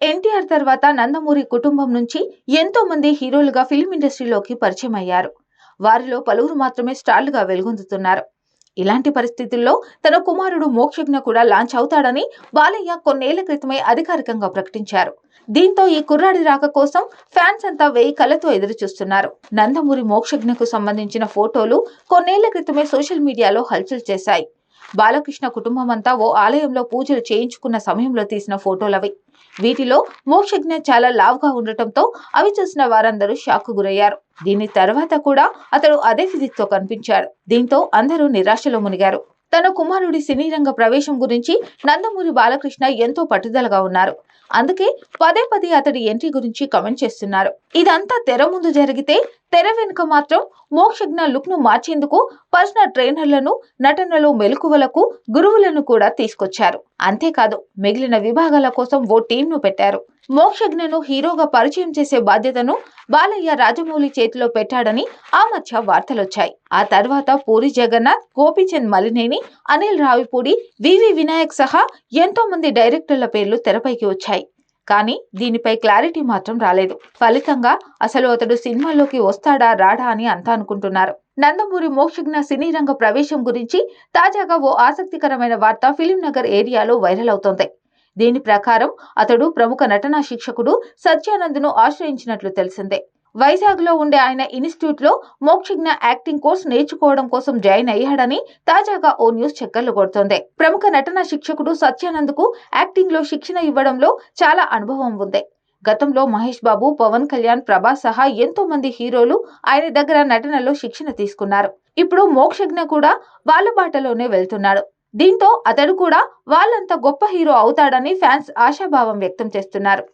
ఎన్టీఆర్ తర్వాత నందమూరి కుటుంబం నుంచి ఎంతో మంది హీరోలుగా ఫిల్మ్ ఇండస్ట్రీలోకి పరిచయం అయ్యారు. వారిలో పలువురు మాత్రమే స్టార్లుగా వెలుగొందుతున్నారు. ఇలాంటి పరిస్థితుల్లో తన కుమారుడు మోక్షజ్ఞ కూడా లాంచ్ అవుతాడని బాలయ్య కొన్నేళ్ళ క్రితమే అధికారికంగా ప్రకటించారు. దీంతో ఈ కుర్రాడి రాక కోసం ఫ్యాన్స్ అంతా వెయ్యి కళ్ళతో ఎదురు చూస్తున్నారు నందమూరి మోక్షజ్ఞకు సంబంధించిన ఫోటోలు కొన్నేళ్ళ క్రితమే సోషల్ మీడియాలో హల్చల్ చేశాయి. బాలకృష్ణ కుటుంబం అంతా ఓ ఆలయంలో పూజలు చేయించుకున్న సమయంలో తీసిన ఫోటోలవి. వీటిలో మోక్షజ్ఞ చాలా లావుగా ఉండటంతో అవి చూసిన వారందరూ షాక్ గురయ్యారు. దీని తర్వాత కూడా అతడు అదే ఫిజిక్తో కనిపించాడు. దీంతో అందరూ నిరాశలో మునిగారు. తన కుమారుడి సినీ రంగ ప్రవేశం గురించి నందమూరి బాలకృష్ణ ఎంతో పట్టుదలగా ఉన్నారు. అందుకే పదే పదే అతడి ఎంట్రీ గురించి కమెంట్ చేస్తున్నారు. ఇదంతా తెర ముందు జరిగితే తెర వెనుక మాత్రం మోక్షజ్ఞ లుక్ను మార్చేందుకు పర్సనల్ ట్రైనర్లను నటనలో మెలకువలకు గురువులను కూడా తీసుకొచ్చారు. అంతేకాదు మిగిలిన విభాగాల కోసం ఓ టీం ను పెట్టారు. మోక్షజ్ఞను హీరోగా పరిచయం చేసే బాధ్యతను బాలయ్య రాజమౌళి చేతిలో పెట్టాడని ఆ మధ్య వార్తలొచ్చాయి. ఆ తర్వాత పూరి జగన్నాథ్ గోపీచంద్ మలినేని అనిల్ రావిపూడి వివి వినాయక్ సహా ఎంతో మంది డైరెక్టర్ల పేర్లు తెరపైకి వచ్చాయి. కానీ దీనిపై క్లారిటీ మాత్రం రాలేదు. ఫలితంగా అసలు అతడు సినిమాలోకి వస్తాడా రాడా అని అంతా అనుకుంటున్నారు. నందమూరి మోక్షజ్ఞ సినీ రంగ ప్రవేశం గురించి తాజాగా ఓ ఆసక్తికరమైన వార్త ఫిలిం నగర్ ఏరియాలో వైరల్ అవుతోంది. దీని ప్రకారం అతడు ప్రముఖ నటనా శిక్షకుడు సత్యానంద్ను ఆశ్రయించినట్లు తెలిసిందే. వైజాగ్లో ఉండే ఆయన ఇన్స్టిట్యూట్లో మోక్షజ్ఞ యాక్టింగ్ కోర్స్ నేర్చుకోవడం కోసం జాయిన్ అయ్యాడని తాజాగా ఓ న్యూస్ చక్కర్లు కొడుతోంది. ప్రముఖ నటనా శిక్షకుడు సత్యానంద్కు యాక్టింగ్లో శిక్షణ ఇవ్వడంలో చాలా అనుభవం ఉంది. గతంలో మహేష్ బాబు పవన్ కళ్యాణ్ ప్రభాస్ సహా ఎంతో మంది హీరోలు ఆయన దగ్గర నటనలో శిక్షణ తీసుకున్నారు. ఇప్పుడు మోక్షజ్ఞ కూడా వాళ్ళ బాటలోనే వెళ్తున్నాడు. దీంతో అతడు కూడా వాళ్ళంత గొప్ప హీరో అవుతాడని ఫ్యాన్స్ ఆశాభావం వ్యక్తం చేస్తున్నారు.